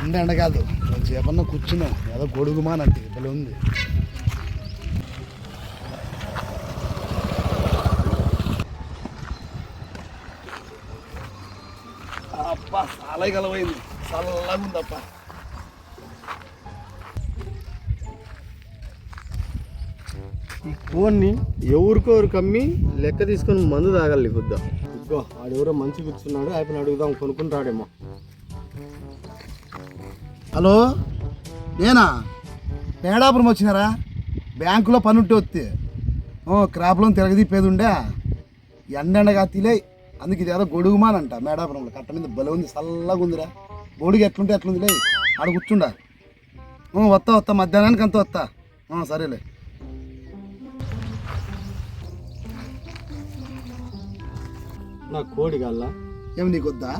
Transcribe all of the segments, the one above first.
ఎండ ఎండ కాదు. చేపన్న కూర్చున్నాం ఏదో గొడుగుమానంటే భలే ఉంది. అబ్బా చాలా గలవైంది. చల్లగా ఉందప్ప ఈ కోన్ని ఎవరికోరు కమ్మి లెక్క తీసుకొని మందు తాగాలి కొద్దా ఇదిగో ఆడెవరో మంచి కూర్చున్నాడు అయిపోయిన అడుగుదాం కొనుక్కుని రాడేమో. హలో? నేనా? పేడాపురం వచ్చినారా? బ్యాంకులో పని ఉంటే వస్తే ఓ క్రాప్ లోన్ తిరగదీపేది ఉండే ఎండెండగా తిలే. అందుకే ఇది ఏదో గొడుగుమానంట మేడాపురంలో. కట్ట మీద బలం ఉంది చల్లగా ఉందిరా. గొడుగు ఎట్లుంటే ఎట్లుందిలే ఆడ కూర్చుండా. వస్తా వస్తా మధ్యాహ్నానికి అంత వస్తా సరేలే. నా కోడి గల్లా? ఏమి నీకు వద్దా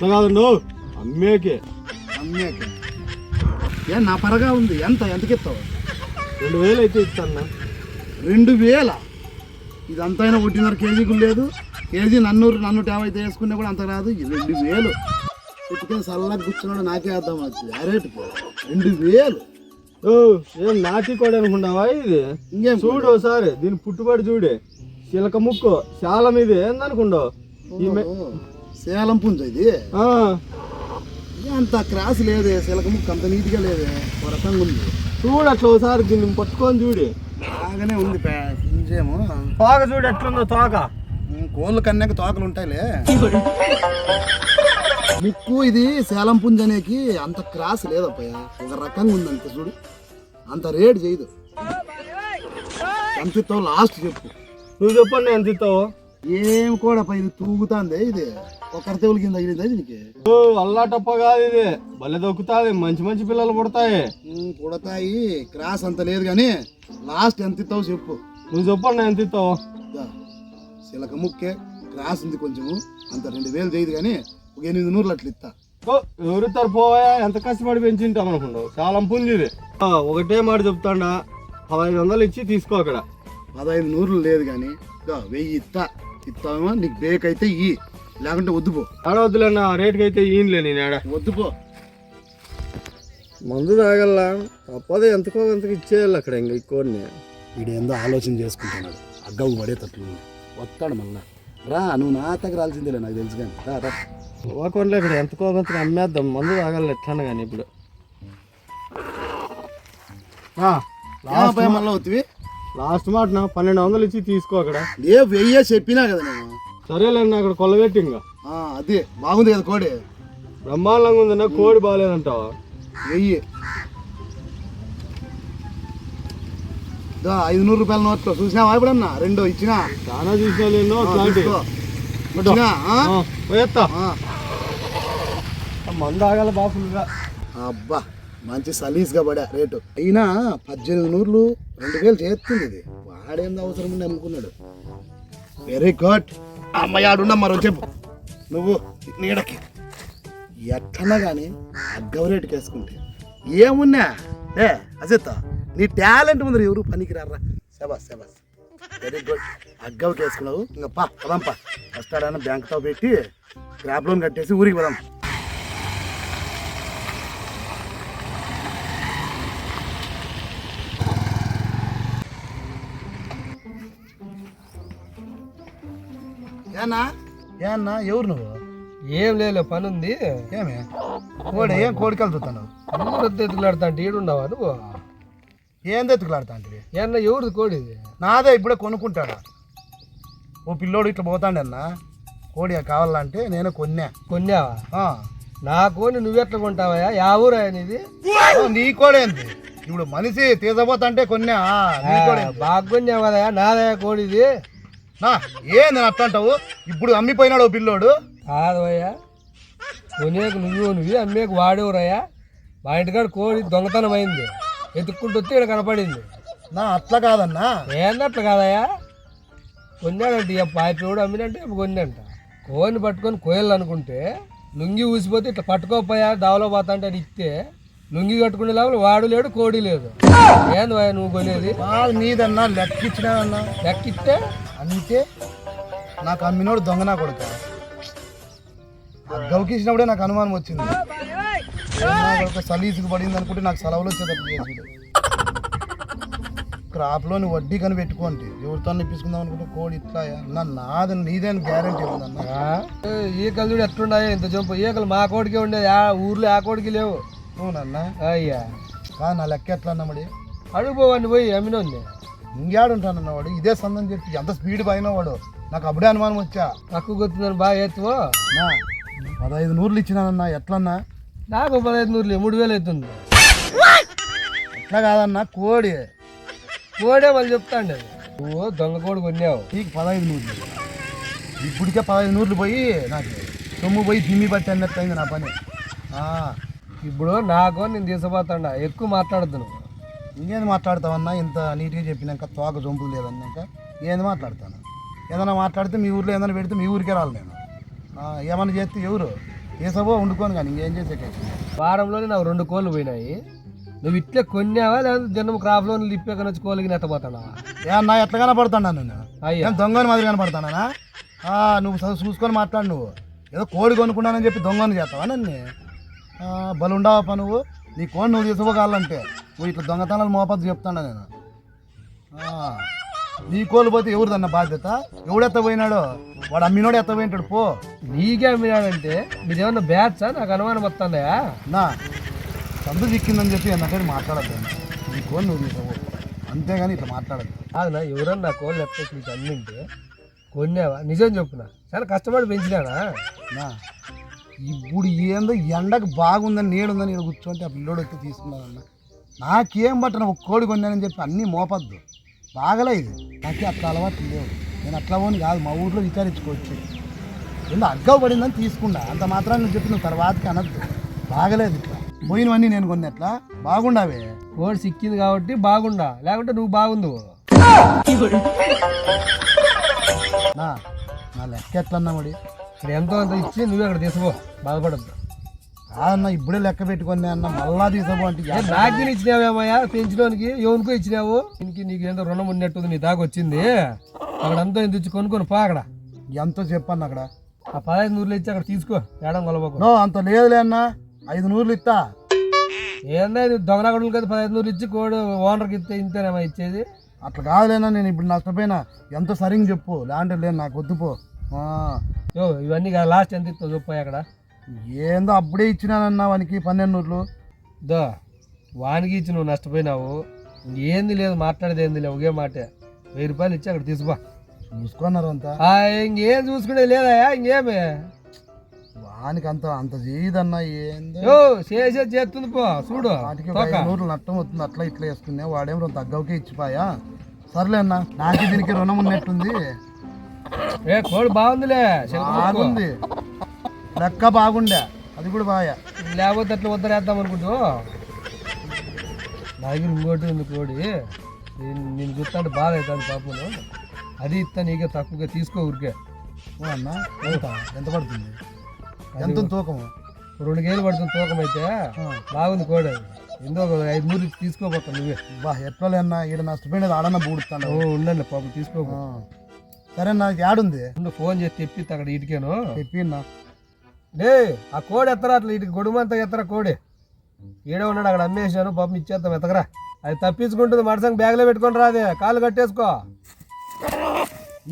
కాదు నువ్వు అమ్మేకే. అమ్మేక ఏ నా పరగా ఉంది. ఎంత? ఎంతకెత్తావు రెండు వేలు అయితే ఇస్తాను రెండు వేల? ఇదంతైనా ఒకటిన్నర కేజీకి లేదు. కేజీ నన్నూరు నన్ను యాభై అయితే వేసుకున్నా కూడా అంత రాదు. ఇది రెండు వేలు. పుట్టుకొని చల్లగా కూర్చున్నాడు నాకే అర్థం అవుతుంది. ఆ రేటుకి రెండు వేలు. ఓ ఏం నాటి కోడి అనుకున్నావా ఇది? ఇంకేం చూడు ఒకసారి దీని పుట్టుబడి చూడే. చిలక ముక్కు. చాలా మీద ఏందనుకుండవు ఈమె సేలం పుంజ ఇది? అంత క్రాస్ లేదే సిలక ముక్క అంత నీట్గా లేదే ఒక రకంగా ఉంది. చూడు అట్లా ఒకసారి దీన్ని పట్టుకొని చూడి. బాగానే ఉంది పే- పుంజేమో తోక చూడు ఎట్లుందో తోక. కోళ్ళు కన్నాక తోకలు ఉంటాయిలే. మిక్కు ఇది సేలం పుంజ అనేకి అంత క్రాస్ లేదప్పయ్య. ఒక రకంగా ఉంది అంత చూడు. అంత రేట్ చేయదు. ఎంత ఇస్తావు లాస్ట్ చెప్పు. నువ్వు చెప్పండి ఎంత ఇస్తావు? ఏం కూడా పై ఇది తూగుతాందే ఇది? ఒకరి తెవుల కింద తగిలిందా దీనికి ఓ అల్లాటప్ప కాదు ఇది. భలే దొక్కుతాది. మంచి మంచి పిల్లలు పుడతాయి. పుడతాయి. క్రాస్ అంత లేదు కానీ లాస్ట్ ఎంత ఇస్తావు చెప్పు. నువ్వు చెప్పండి ఎంత ఇస్తావు. దా, చిలక ముక్కే క్రాస్ ఉంది కొంచెము. అంత రెండు వేలు చేయదు కానీ ఒక ఎనిమిది నూరులు అట్లా ఇస్తా. ఓ, ఎవరిస్తారు పోవా ఎంత కష్టపడి పెంచింటాం అనుకుంటావు? చాలా పుంజి ఇది. ఆ, ఒకటే మాట చెప్తాడా. పదహైదు వందలు ఇచ్చి తీసుకో అక్కడ. పదహైదు నూరులు లేదు కానీ వెయ్యి ఇస్తా. ఇస్తామో నీకు బేక్ అయితే ఇయ్యి లేకుంటే వద్దుపో ఆడవద్దులేనా రేటుకి అయితే ఈయనలే నేను ఆడ. వద్దుపో మందు తాగల్లా? తప్పదే ఎంతకో ఎంతకు ఇచ్చేయాలి అక్కడ ఇంకా ఎక్కువని వీడు ఏందో ఆలోచన చేసుకుంటున్నాడు. అగ్గవు పడేటట్లు వస్తాడు మళ్ళా. రా నువ్వు నా దగ్గర రాల్సిందేలే నాకు తెలుసు కానీ. రా రా. ఓకొండలే ఇక్కడ ఎంతకో ఎంతకు అమ్మేద్దాం. మందు తాగాలి ఎట్లాను కానీ ఇప్పుడు. మళ్ళీ అవుతుంది లాస్ట్ మాట నా పన్నెండు వందలు ఇచ్చి తీసుకో అక్కడ. ఏ వెయ్యే చెప్పినా కదా నేను. సరేలేండి అక్కడ కొల్లబెట్టి ఇంకా. ఆ, అదే బాగుంది కదా కోడి. బ్రహ్మాండంగా ఉందన్న కోడి బాగాలేదంటావా? వెయ్యి. దా ఐదు నూరు రూపాయల నోట్లో చూసినావా ఎప్పుడన్నా? రెండో ఇచ్చినా? చాలా చూసినా ఆ. మందు ఆగాలి బా ఫుల్గా అబ్బా. మంచి సలీస్గా పడా రేటు. అయినా పద్దెనిమిది నూర్లు రెండు వేలు చేస్తుంది ఇది. వాడేందో అవసరం ఉండి అమ్ముకున్నాడు. వెరీ గుడ్ అమ్మాయి ఆడున్నా మరో చెప్పు. నువ్వు నీడకి. ఎట్లన్నా కానీ అగ్గవ రేటుకి వేసుకుంటే. ఏమున్నా? ఏ అజిత్ నీ టాలెంట్ ముందర ఎవరు పనికి రారా శబాస్ శబాస్ వెరీ గుడ్ అగ్గవకి వేసుకున్నావు. ఇంకా పా పదాం పా ఫస్ట్ బ్యాంక్తో పెట్టి క్రాప్ లోన్ కట్టేసి ఊరికి పదాం. ఏనా? ఏనా? ఎవరు నువ్వు? ఏం లేదు పని ఉంది ఏమి? కోడి ఏం కోడికి వెళ్తున్నావు ఊరొద్దు ఎత్తులాడుతా అంటే ఈడుండవా నువ్వు? ఏం తెత్తుకులాడుతా అంటే? ఏమన్నా ఎవరిది కోడి నాదే ఇప్పుడే కొనుక్కుంటాడా? ఓ పిల్లోడు ఇట్లా పోతాడన్న కోడి కావాలంటే నేను కొన్నా. కొన్నావా. నా కోని నువ్వెట్లా కొంటావా యా ఊరా నీది? ఓ, నీ కోడేంది ఇప్పుడు మనిషి తీసపోతా అంటే కొన్నా. కోడేంది బాగా కొన్నావు కదా నాదయా కోడి ఇది. నా ఏ నేను అట్లా అంటావు? ఇప్పుడు అమ్మిపోయినాడు ఓ పిల్లోడు కాదవయ్యా కొనేకు నువ్వు నువ్వు అమ్మేకు వాడేవురయ్యా మా ఇంటికాడ కోడి దొంగతనం అయింది. ఎత్తుక్కుంటూ వస్తే ఇక్కడ కనపడింది. నా అట్లా కాదన్నా. ఏందట్లా కాదయ్యా? కొన్నాడంట ఇక పాయిపోయాడు అమ్మినంటే కొన్నంట కోని పట్టుకొని కోయలు అనుకుంటే లుంగి ఊసిపోతే ఇట్లా పట్టుకోపోయా దావలో పోతా అంటే ఇస్తే లుంగి కట్టుకునే లోపల వాడు లేడు కోడి లేదు. ఏంది నువ్వు కొనేది? నీదన్నా లెక్క లెక్కిస్తే అంతే నాకు అమ్మినోడు దొంగ నా కొడుక. ఇచ్చినప్పుడే నాకు అనుమానం వచ్చింది. ఒక సలీసుకు పడింది అనుకుంటే నాకు సెలవులు చేసి క్రాప్లోని వడ్డీ కని పెట్టుకోండి ఎవరితో ఇప్పించుకుందాం అనుకుంటే కోడి ఇట్లా నా నాది నీదేని గ్యారంటీ ఉందన్న ఈకలు చూడు ఎట్లున్నాయో ఇంత జంపు ఈకలు మా కోడికే ఉండే ఆ ఊర్లో ఆ కోడికి లేవు. అవునన్నా. అయ్యా. నా లెక్క ఎట్లా అన్న మరి? అడుగుపోవండి పోయి అమ్మినోంది ఇంకేడుంటానన్న వాడు ఇదే సందని చెప్పి ఎంత స్పీడ్ పైన వాడు నాకు అప్పుడే అనుమానం వచ్చా. తక్కువ కొత్తుందని బాగా ఎత్తువో నా పదహైదు నూర్లు ఇచ్చినానన్నా ఎట్లన్నా? నాకు పదహైదు నూరులు మూడు వేలు అవుతుంది ఎట్లా కాదన్నా కోడి. కోడే వాళ్ళు చెప్తాండి. ఓ దొంగ కోడి కొన్నావు. నీకు పదహైదు నూర్లు. ఇప్పటికే పదహైదు నూర్లు పోయి నాకు సొమ్ము పోయి దిమ్మి పట్టి అన్నట్టు అయింది నా పని. ఇప్పుడు నాకు నేను తీసుకుపోతాండా ఎక్కువ మాట్లాడద్దు నువ్వు. ఇంకేంది మాట్లాడతావన్నా? ఇంత నీట్గా చెప్పినాక తోక జంపులు లేదన్నాక ఏంది మాట్లాడతాను? ఏదైనా మాట్లాడితే మీ ఊర్లో ఏదైనా పెడితే మీ ఊరికే రాలి నేను. ఆ, ఏమన్నా చేస్తే ఎవరు? ఏ సభో వండుకోను కానీ ఇంకేం చేసే వారంలోనే నాకు రెండు కోళ్ళు పోయినాయి. నువ్వు ఇట్లే కొన్నావా? లేదా జన్మ క్రాప్లో లిప్పే వచ్చి కోళ్ళకి నెత్తపోతాడావా ఏ అన్నా ఎట్లా కనపడుతున్నా నేను? అయ్యా. దొంగని మాదిరి కనపడతానా? నువ్వు చూసుకొని మాట్లాడు నువ్వు. ఏదో కోడి కొనుక్కున్నానని చెప్పి దొంగని చేస్తావా నన్ను? ఆ, బలు ఉండవప్ప నువ్వు? నీ కోడి నువ్వు తీసుకోగలంటే నువ్వు ఇట్లా దొంగతనాలు మోపద్దు చెప్తాడా నేను? నీ కోళ్ళు పోతే ఎవరిదన్న బాధ్యత? ఎవడెత్త పోయినాడో వాడు అమ్మినోడు ఎత్త పోయింటాడు పో. నీకే అమ్మినాడంటే మీదేమన్నా బ్యాచా? నాకు అనుమానం వస్తుందా? నా. సందు చిక్కిందని చెప్పి నాకైతే మాట్లాడద్దు నీ కోడి నువ్వు తీసుకో అంతేగాని ఇట్లా మాట్లాడద్దు. కాదునా ఎవరన్నా కోళ్ళు ఎత్తే నీకు అమ్మింటే కొన్నావా? నిజం చెప్పునా? చాలా కష్టపడి పెంచినానా నా. ఇప్పుడు ఏందో ఎండకు బాగుందని నీడుందని ఇక్కడ కూర్చోంటే ఆ పిల్లోడు వచ్చి తీసుకున్నానన్న నాకేం పట్టను ఒక కోడి కొన్నానని చెప్పి అన్నీ మోపద్దు. బాగలే ఇది. నాకే అట్లా అలవాటు లేవు. నేను అట్లా పోని కాదు మా ఊర్లో విచారించుకోవచ్చు. ఏందో అగ్గవ పడిందని తీసుకున్నా. అంత మాత్రాన్ని నువ్వు చెప్పి నువ్వు తర్వాతకి అనద్దు. బాగలేదు ఇట్లా. పోయినవన్నీ నేను కొన్నట్లా? బాగుండావే. కోడి సిక్కింది కాబట్టి బాగుండా. లేకుంటే నువ్వు బాగుండు నా నా లెక్క ఎట్లన్నా మరి? ఇక్కడ ఎంతో అంత ఇచ్చి నువ్వే అక్కడ తీసుకో. బాధపడద్దు. కాదన్న ఇప్పుడే లెక్క పెట్టుకొని అన్న మళ్ళా తీసుకో అంటే నాకు ఇచ్చినావేమయ్యా పెంచడానికి ఎవరికో ఇచ్చినావు? ఇంక నీకు ఏందో రుణం ఉన్నట్టుంది నీ దాకా వచ్చింది. అక్కడ అంతా ఎంత ఇచ్చి కొనుక్కొని పో అక్కడ. ఎంతో చెప్పన్న అక్కడ? ఆ పదహైదు నూరులు ఇచ్చి అక్కడ తీసుకో ఏడం కొలబోకు నో అంత లేదులే అన్న. ఐదు నూర్లు ఇస్తా ఏందా ఇది దొంగ కొడుకు కదా పదహైదు నూరులు ఇచ్చి కోడి ఓనర్కి ఇస్తే ఇంతేనేమో ఇచ్చేది? అట్లా కాదులేనా నేను ఇప్పుడు నష్టపోయినా. ఎంత సరిగ్గా చెప్పు లేదంటే లేదు నాకు వద్దు పో. ఆ, యో ఇవన్నీ కాదు లాస్ట్ ఎంత ఇస్తావు చెప్పు అక్కడ. ఏందో అప్పుడే ఇచ్చినానన్నా వానికి పన్నెండు నూర్లు. దో వానికి ఇచ్చి నువ్వు నష్టపోయినావు. ఏంది లేదు మాట్లాడేది ఏంది లేదు ఒకే మాటే. వెయ్యి రూపాయలు ఇచ్చి అక్కడ తీసుకో. చూసుకున్నారు అంతా ఇంకేం చూసుకునే లేదా ఇంకేమి. వానికి అంత అంత చేయదన్నా ఏందో. యో చేసేది చేస్తుంది పో చూడు వాటికి నూర్లు నష్టం వస్తుంది అట్లా ఇట్లా వేసుకునే వాడేమో తగ్గవకే ఇచ్చిపోయా? సర్లే అన్న నాకు దీనికి రుణం ఉన్నట్టుంది. ఏ కోడి బాగుందిలే. బాగుంది. లెక్క బాగుండే. అది కూడా బాగా. లేకపోతే అట్లా వద్దరేద్దాం అనుకుంటూ నా దగ్గర ఇంకోటి ఉంది కోడి. నేను చూస్తాంటే బాగా అవుతుంది పాపను అది ఇస్తా నీకే తక్కువగా తీసుకో ఊరికే. అన్న ఎంత? ఎంత పడుతుంది? ఎంత తూకము? రెండు కేజీలు పడుతుంది తూకం అయితే బాగుంది కోడి ఎందో ఐదు ఇచ్చి తీసుకోపోతా నువ్వే. బా ఎట్లా అన్న? ఈడ నష్టపోయినది ఆడన్న బూడుతాను ఓ ఉండండి పాపం తీసుకోపో సరే నాకు యాడుంది ముందు ఫోన్ చేసి తెప్పిస్తా అక్కడ ఇటుకేను. చెప్పిన్నా డే ఆ కోడి ఎత్తరా అట్లా? ఇటు గొడుమంతా ఎత్తరా కోడి? ఈడే ఉన్నాడు అక్కడ అమ్మేసాను పాపం ఇచ్చేస్తాం ఎత్తకరా అది తప్పించుకుంటుంది మడసంగా బ్యాగ్లో పెట్టుకొని రాదే కాళ్ళు కట్టేసుకో.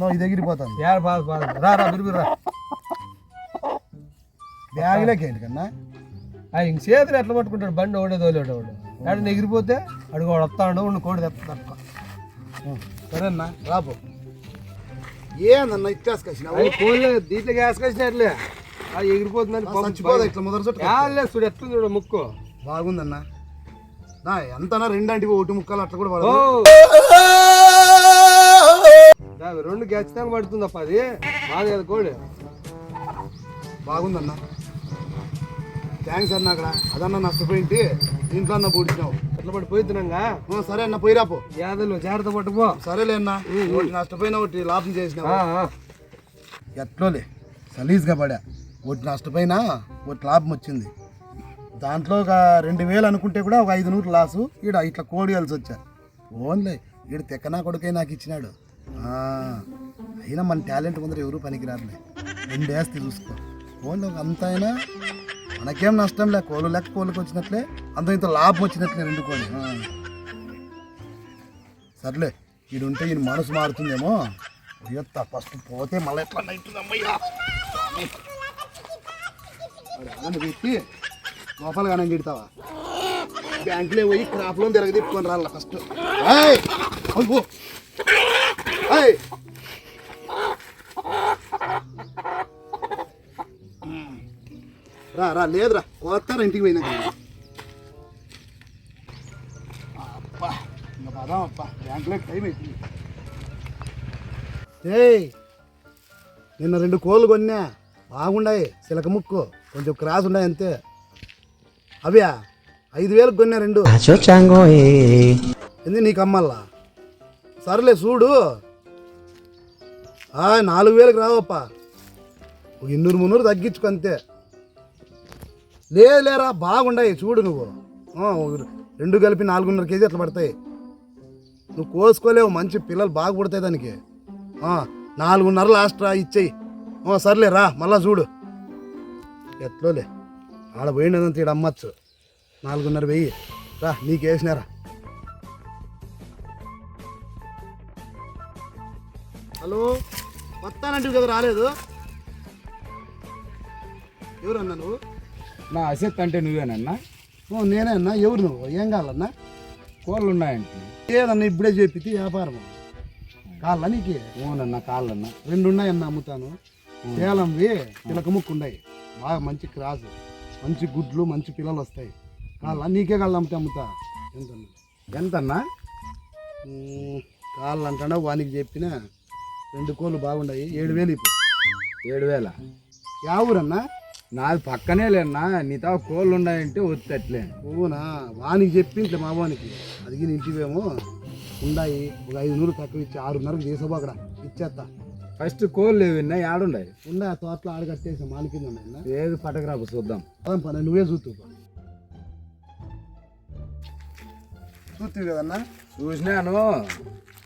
నో ఇది ఎగిరిపోతుంది. ఏడ బాధ బాధ రా రా బిరుబిరు రా. బ్యాగ్లోకి ఏంటి కన్నా? ఆ ఇంక చేతులు ఎట్లా పట్టుకుంటాడు? బండి ఓడే తోలేడు వాడు. ఎగిరిపోతే అడుగు వాడు వస్తాడు ఉండి కోడి తెస్తాడు సరే అన్న రాపు. ఏందన్న ఇచ్చేసుకొచ్చినావు అది కోళ్ళు దీంట్లో గ్యాస్ అది ఎగిరిపోతుందని చచ్చిపోదా ఇట్లా మొదటి చుట్టూ చూడు ఎట్లుంది చూడు ముక్కు. బాగుందన్న. ఎంతనా రెండంటి ఒకటి ముక్కలు అట్లా కూడా రెండు ఖచ్చితంగా పడుతుందప్ప అది. బాగా కోడి బాగుందన్న. థ్యాంక్స్ అన్న అక్కడ. అదన్న నష్టపోయింటి దీంట్లో అన్న పూడ్చినావు. ఎట్లా పడి పోతున్నాగా ఆ, సరే అన్న పోయిరాపో యాదలు జాగ్రత్త పట్టుకో సరేలే అన్న. ఒకటి నష్టపోయినా ఒకటి లాభం చేసినావు. ఎట్లోలే సలీజ్గా పడా. ఒకటి నష్టపోయినా ఒకటి లాభం వచ్చింది. దాంట్లో ఒక రెండు వేలు అనుకుంటే కూడా ఒక ఐదు నూరు లాసు. ఈడ ఇట్లా కోడి కలిసి వచ్చా. ఓన్లే ఈడు తెక్కనా కొడుకే నాకు ఇచ్చినాడు. అయినా మన టాలెంట్ ముందర ఎవరు పనికిరారులే. రెండు వేస్తే చూసుకో. ఓన్లీ ఒక అంత అయినా మనకేం నష్టం లే కోళ్ళు లెక్క కోళ్ళకి వచ్చినట్లే అంత ఇంత లాభం వచ్చినట్లే రెండు కోళ్ళు. సర్లే ఈడుంటే ఈయన మనసు మారుతుందేమో. ఎత్తా ఫస్ట్ పోతే మళ్ళీ ఎట్లా అవుతుందమ్మయ్యా. పెట్టి లోపల కానీ గిడతావా బ్యాంకులో పోయి క్రాప్ లోన్ తిరగ రాళ్ళ ఫస్ట్. ఏయ్! అయ్యో! రా రా లేదురా. కోస్తారా ఇంటికి పోయినాక అబ్బా ఇంకా పదాం బ్యాంకులో టైం ఏయ్ నిన్న రెండు కోళ్ళు కొన్నా. బాగుండాయి సిలక ముక్కు. కొంచెం క్రాస్ ఉన్నాయి అంతే. అవ్యా ఐదు వేలకు కొన్నా రెండు. ఎందు నీకు అమ్మల్లా సర్లే చూడు. ఆ, నాలుగు వేలకు రావప్ప. ఇన్నూరు మున్నూరు తగ్గించుకో అంతే. లేరా బాగుండాయి చూడు నువ్వు. రెండు కలిపి నాలుగున్నర కేజీ అట్లా పడతాయి. నువ్వు కోసుకోలేవు మంచి పిల్లలు బాగా పుడతాయి దానికి. నాలుగున్నర లాస్ట్ రా ఇచ్చేయి. సర్లే రా మళ్ళా చూడు. ఎట్లోలే ఆడ పోయిండదంతా ఈడ అమ్మచ్చు. నాలుగున్నర వెయ్యి. రా నీకు వేసినారా హలో వస్తానంటివి కదా రాలేదు. ఎవరన్నా నువ్వు? నా అసెత్ అంటే నువ్వేనన్నా? ఓ నేనే అన్నా ఎవరు నువ్వు? ఏం కావాలన్నా? కోళ్ళు ఉన్నాయంటే ఏదన్నా ఇప్పుడే చెప్పితే వ్యాపారం కాళ్ళ నీకు? ఓనన్నా కాళ్ళన్నా. రెండు ఉన్నాయన్న అమ్ముతాను సేలంవి పిలక ముక్కు ఉన్నాయి బాగా మంచి క్రాస్. మంచి గుడ్లు మంచి పిల్లలు వస్తాయి. కాళ్ళ నీకే కాళ్ళు అమ్మితే అమ్ముతా. ఎంత ఎంతన్నా? కాళ్ళు అంటాడా వానికి చెప్పిన రెండు కోళ్ళు బాగున్నాయి ఏడు వేలు ఇప్పుడు ఏడు వేల? యా ఊరన్నా? నాది పక్కనే లేనా నీతో కోళ్ళు ఉన్నాయంటే వద్దట్లే ఓనా వానికి చెప్పి ఇట్లా మా వానికి. అదిగి ఇంటివేమో ఉన్నాయి ఒక ఐదు నూరు తక్కువ ఇచ్చి ఆరున్నరకు తీసుకోబో అక్కడ. ఇచ్చేస్తా ఫస్ట్ కోళ్ళు ఏవిన్నా ఏడున్నాయి ఉన్నాయి ఆ తోటలో ఆడ కట్టేసి మాని కింద ఉన్నాయి. ఏది? పటకరాపు చూద్దాం. అదే పని నువ్వే చూస్తూ చూస్తావు కదన్నా? చూసినాను.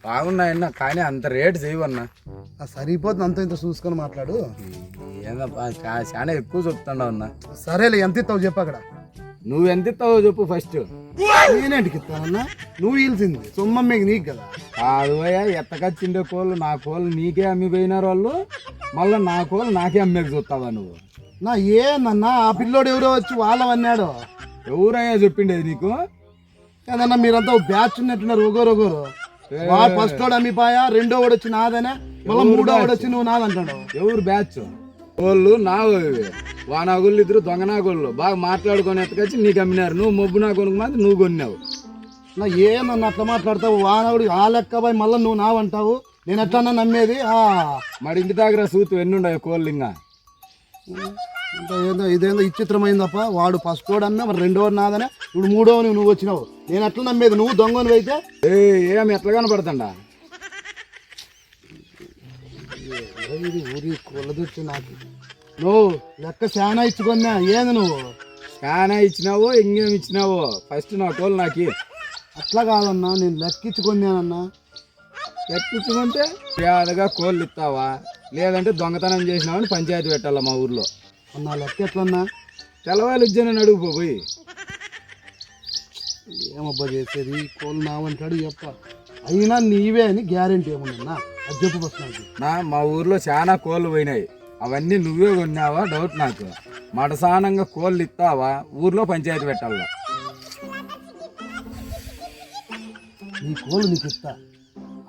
బాగున్నాయన్నా కానీ అంత రేటు చేయవన్నా. సరిపోతుంది అంత ఇంత చూసుకొని మాట్లాడు. ఏందప్పా చా- చాలా ఎక్కువ చెప్తున్నావు అన్న. సరేలే ఎంత ఇస్తావు చెప్పు అక్కడ. నువ్వు ఎంత ఇస్తావో చెప్పు ఫస్ట్ నేనేంటికి ఇస్తానన్నా నువ్వు ఇల్సింది సొమ్మమ్మకి నీకు కదా. కాదు అయ్యా ఎత్తకొచ్చిండే కోళ్ళు నా కోళ్ళు నీకే అమ్మి పోయినారు వాళ్ళు. మళ్ళీ నా కోళ్ళు నాకే అమ్మేకి చూస్తావా నువ్వు? నా ఏందన్నా ఆ పిల్లోడు ఎవరో వచ్చి వాళ్ళవన్నాడు? ఎవరయ్యా చెప్పిండేది నీకు? ఏదన్నా మీరంతా బ్యాచ్ ఉన్నట్టున్నారు ఒకరు ఒకరు వాడు ఫస్ట్ వాడు అమ్మిపాయా రెండో వాడు వచ్చి నాదనే మళ్ళీ మూడో వాడు వచ్చి నువ్వు నాదంటాడు. ఎవరు బ్యాచ్ వాళ్ళు నా వానాగుళ్ళు ఇద్దరు దొంగ నాగోళ్ళు బాగా మాట్లాడుకొని ఎత్తకొచ్చి నీకు అమ్మినారు నువ్వు మొబ్బు నా కొనుక్కు మాత్రం నువ్వు కొన్నావు నా ఏమన్నా అట్లా మాట్లాడతావు? వానవుడు ఆ లెక్క పోయి మళ్ళీ నువ్వు నావంటావు? నేను ఎట్లన్నా నమ్మేది? ఆ. మరి ఇంటి దగ్గర సూతు ఎన్నుండవు ఉన్నాయి కోళ్ళు ఇంకా ఏందో ఇదేందో విచిత్రమైందప్ప. వాడు ఫస్ట్ వాడు అన్నా మరి రెండో నాదనే. ఇప్పుడు మూడో నువ్వు వచ్చినావు. నేను ఎట్లా నమ్మేది? నువ్వు దొంగను అయితే ఏ ఏం ఎట్లా కనపడుతుండా? ఇది ఊరి కొలదొచ్చు నాకు. నువ్వు లెక్క శానా ఇచ్చుకున్నా ఏంది నువ్వు? శానా ఇచ్చినావో ఇంకేం ఇచ్చినావో? ఫస్ట్ నా కోళ్ళు నాకి. అట్లా కాదన్నా నేను లెక్కించుకున్నానన్నా లెక్కించుకుంటే పేదగా కోళ్ళు ఇస్తావా లేదంటే దొంగతనం చేసినావని పంచాయతీ పెట్టాలా మా ఊర్లో. అన్న లెక్క ఎట్లన్నా? తెలవాలి ఇచ్చానని అడుగు పోయి ఏమబ్బా చేసేది? కోళ్ళు నావంటాడు చెప్ప అయినా నీవే అని గ్యారెంటీ ఏముందన్నా అది చెప్పు ఫస్ట్ నాకు. నా మా ఊర్లో చాలా కోళ్ళు పోయినాయి. అవన్నీ నువ్వే కొన్నావా? డౌట్ నాకు. మడసానంగా కోళ్ళు ఇస్తావా ఊర్లో పంచాయతీ పెట్టాలా? నీ కోళ్ళు నీకు ఇస్తా.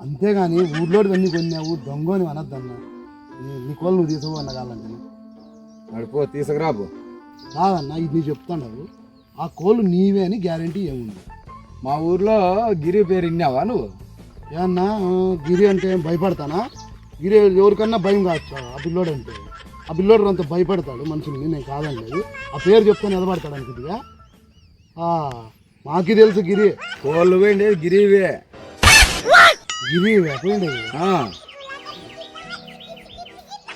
అంతేగాని ఊర్లోకి అన్ని కొన్నావు దొంగని అనద్దన్నా. నీ- నీ కోళ్ళు నువ్వు తీసుకో అన్న కావాలంటే నడిపో తీసుకురాబో కాదన్నా ఇది నీ చెప్తాడు ఆ కోళ్ళు నీవే అని గ్యారెంటీ ఏముంది? మా ఊర్లో గిరి పేరు విన్నావా నువ్వు? ఏమన్నా గిరి అంటే ఏం భయపడతానా? గిరి ఎవరికన్నా భయం కావచ్చు? ఆ పిల్లోడు అంటే. ఆ పిల్లోడు అంత భయపడతాడు మనుషుల్ని నేను కాదనలేదు. ఆ పేరు చెప్తే నిలబడతాడు అనుకుంటుగా మాకి తెలుసు గిరి. కోళ్ళు పోయిండేది గిరివే గిరి ఆ.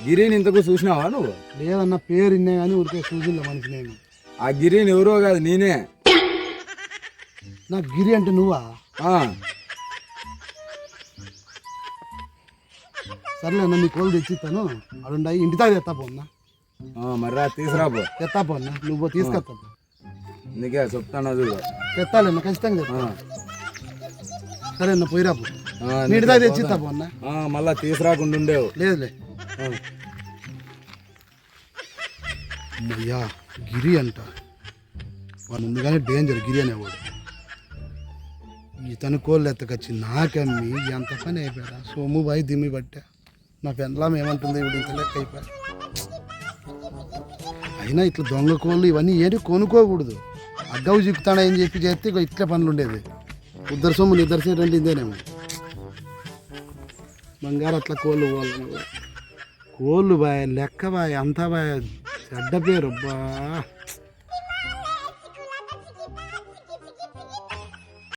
గిరిని ఇంతకు చూసినావా నువ్వు? లేదన్న పేరు ఇన్నే కానీ ఊరికే చూసిందా మనిషి నేను. ఆ గిరిని ఎవరో కాదు నేనే. నాకు గిరి అంటే నువ్వా? సర్లే అన్న నీ కోళ్ళు తెచ్చిస్తాను. అడుండాయి ఇంటి దాకా తెస్తా పోన్నా ఆ, మరి రా తీసుకురాబో తెత్తాపో అన్న. నువ్వు తీసుకొస్తా నీకే చెప్తాను అది తెత్తాలన్న ఖచ్చితంగా సరే అన్న పోయిరాపు నీటి దాకా తెచ్చిస్తాపో అన్న. మళ్ళా తీసుకురాకుండా ఉండేవు. లేదులే అమ్మయ్యా గిరి అంట. వాడు ముందుగానే డేంజర్ గిరి అనేవాడు. ఇతను కోళ్ళు ఎత్తకొచ్చి నాకమ్మి ఎంత పని అయిపోయారా? సోము బాయి దిమ్మి పట్టా. నా పెండ్లాం ఏమంటుంది ఇప్పుడు ఇంత లెక్క అయిపోయి. అయినా ఇట్లా దొంగ కోళ్ళు ఇవన్నీ ఏంటి కొనుక్కోకూడదు. అగ్గవు చిక్కుతాడా అని చెప్పి చేస్తే ఇగో ఇట్లే పనులు ఉండేది. ఇద్దరు సొమ్ము నిద్దరు సీట్ అంటే ఇదేనేమో బంగారు అట్లా కోళ్ళు కోళ్ళు కోళ్ళు బాయ్ లెక్క బాయ్ అంతా బాయ్ చెడ్డ పేరు అబ్బా.